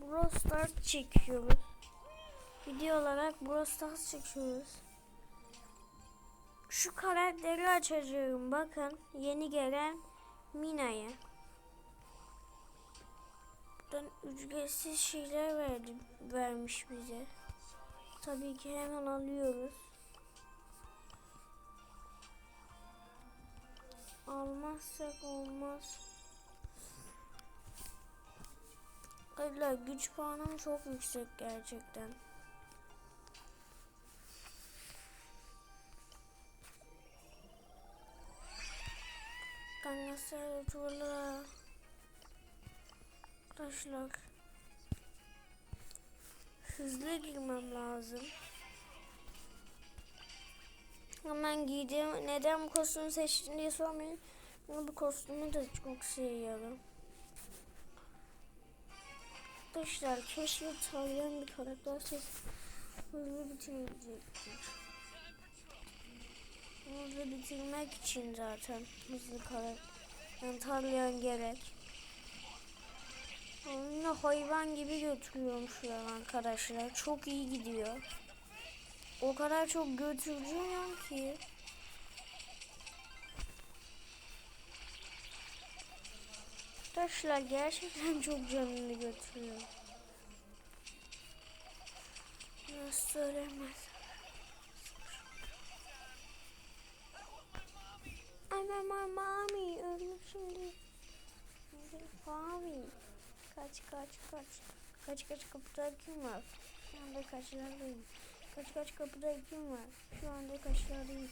Brawl çekiyoruz. Video olarak Brawl çekiyoruz. Şu karakteri açacağım. Bakın yeni gelen Mina'yı. Buradan ücretsiz şeyler verdi, vermiş bize. Tabii ki hemen alıyoruz. Almazsak olmaz. Hala güç puanım çok yüksek gerçekten. Kangasal tuğla. Arkadaşlar. Hızlı girmem lazım. Hemen giydim. Neden bu kostümü seçtim diye sormayın. Ama bu kostümü de çok seviyorum. Arkadaşlar keşke İtalyan bir karakter ses hızlı bitirecektir. Hızlı bitirmek için zaten hızlı karakter. Yani İtalyan gerek. Oyunu hayvan gibi götürüyorum şu an arkadaşlar. Çok iyi gidiyor. O kadar çok götürüyorum ki. Arkadaşlar gerçekten çok canını götürüyor. Nasıl söylemez? Anam mami öldüm şimdi. Mami. Kaç kaç kaç. Kaç kaç kapıda kim var? Şu anda kaçlardayım. Kaç kaç kapıda kim var? Şu anda kaçlardayım.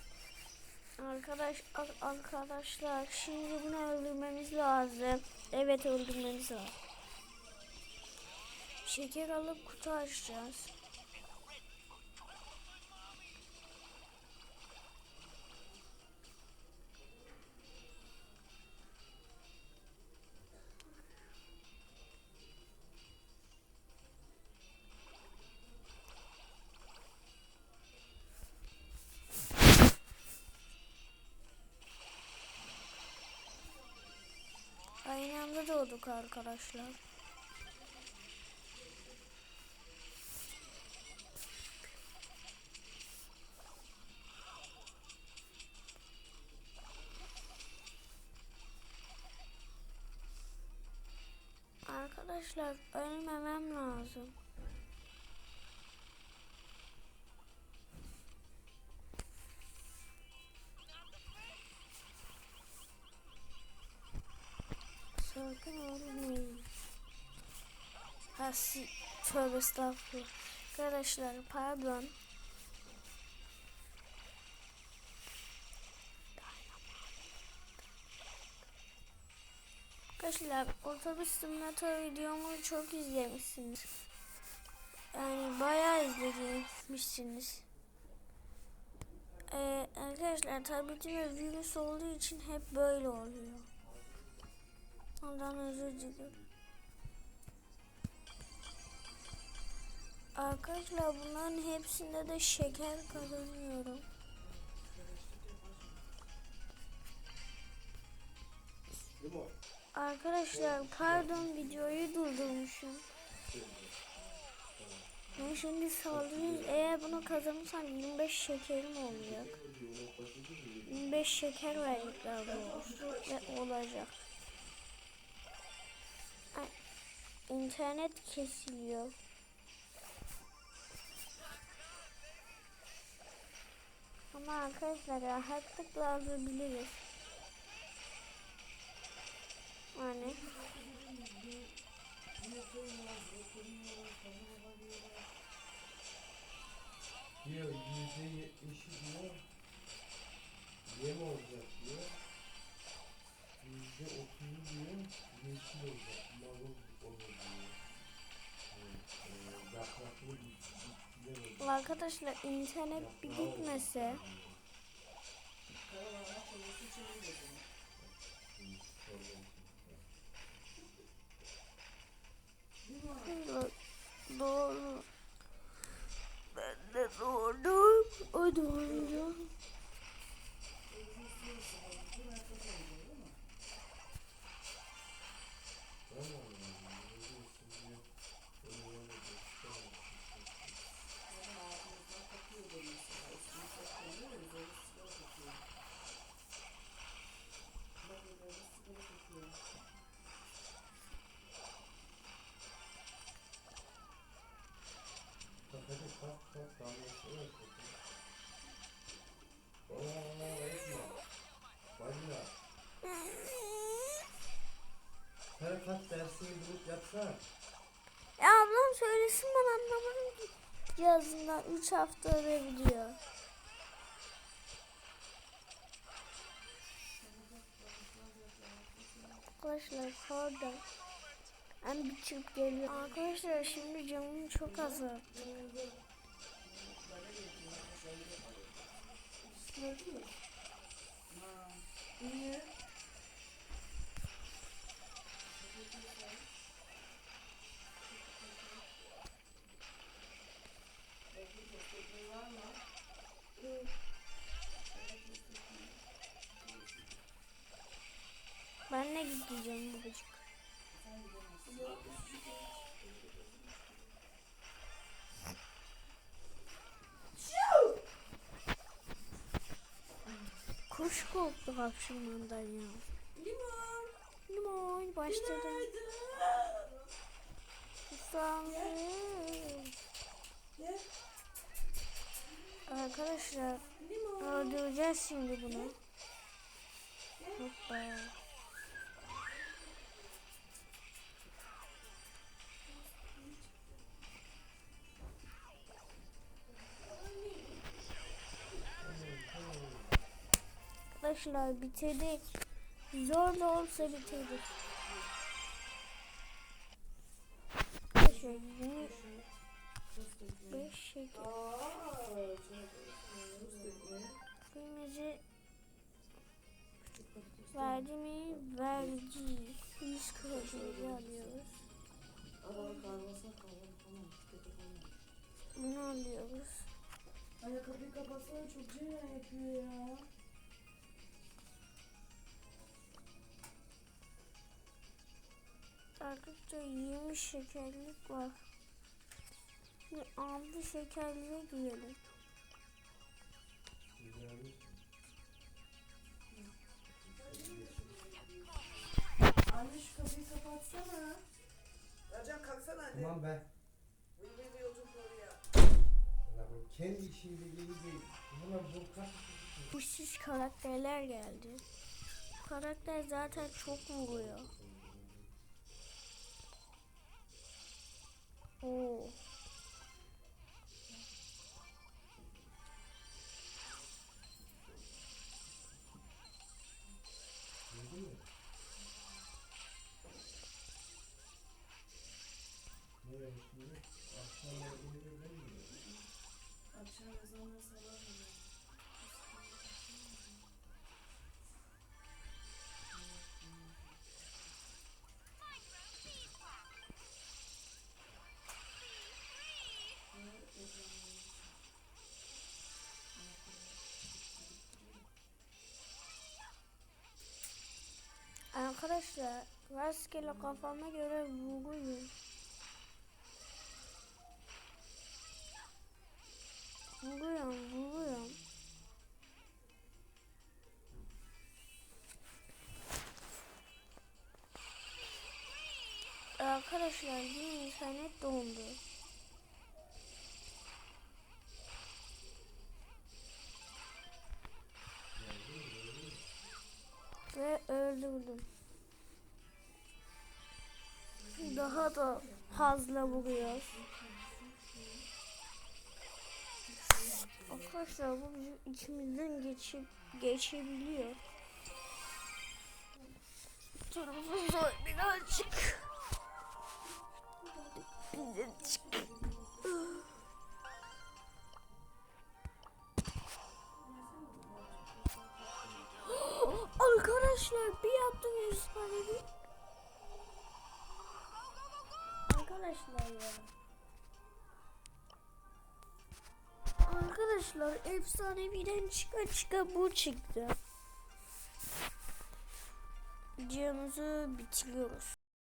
Arkadaş ar- arkadaşlar şimdi bunu öldürmemiz lazım. Evet öldürmemiz lazım. Şeker alıp kutu açacağız. Doğduk arkadaşlar. Arkadaşlar ölmemem lazım. Si tövbe estağfurullah. Arkadaşlar pardon. Arkadaşlar otobüs simülatör videomu çok izlemişsiniz. Yani bayağı izlemişsiniz. Ee, arkadaşlar tabletime virüs olduğu için hep böyle oluyor. Ondan özür dilerim. Arkadaşlar bunların hepsinde de şeker kazanıyorum. Arkadaşlar pardon videoyu durdurmuşum. Ben şimdi saldırayım. Eğer bunu kazanırsam 25 şekerim olacak. 25 şeker verecekler bu ve olacak. Ay, İnternet kesiliyor. Ama arkadaşlar rahatlıkla alabiliriz. Yani Diyor yüzde yetmişi diyor. Arkadaşlar internet bir gitmese Tarikat dersini bulup yapsana. E ablam söylesin ben anlamadım ki. Yazından 3 hafta ölebiliyor. Arkadaşlar pardon. Ben bir çıkıp geliyorum. Arkadaşlar şimdi canımı çok azalttım. Azaldı. Niye? Ben ne gideceğim babacık? Korktu hapşırmandan ya. Limon. Limon başladı. Günaydın. Arkadaşlar öldüreceğiz şimdi bunu. Hoppa. Arkadaşlar bitirdik. Zor da olsa bitirdik. Beş şeker. Kırmızı verdi mi? Verdi. 100 kırmızı alıyoruz. Bunu alıyoruz. Anne kapıyı kapatsana çok ceylan yapıyor ya. Arkadaşlar 20 şekerlik var. Şimdi 6 şekerliğe girelim. Anne şu kapıyı kapatsana. Ercan kalksana anne. Tamam ben. Vıy otur oraya. Ya bu kendi işimde iyi değil. Buna bu kaç Kuşsuz karakterler geldi. Bu karakter zaten çok vuruyor. 哦 Arkadaşlar rastgele kafama göre vuruyorum. Vuruyorum, vuruyorum. Arkadaşlar bir internet dondu. Daha da fazla vuruyor. Arkadaşlar bu bizim içimizden geçip geçebiliyor. Durumumuz zor birazcık. Birazcık. Arkadaşlar bir yaptım yüz tane bir. Arkadaşlar ya. Arkadaşlar efsaneviden çıka çıka bu çıktı. Videomuzu bitiriyoruz.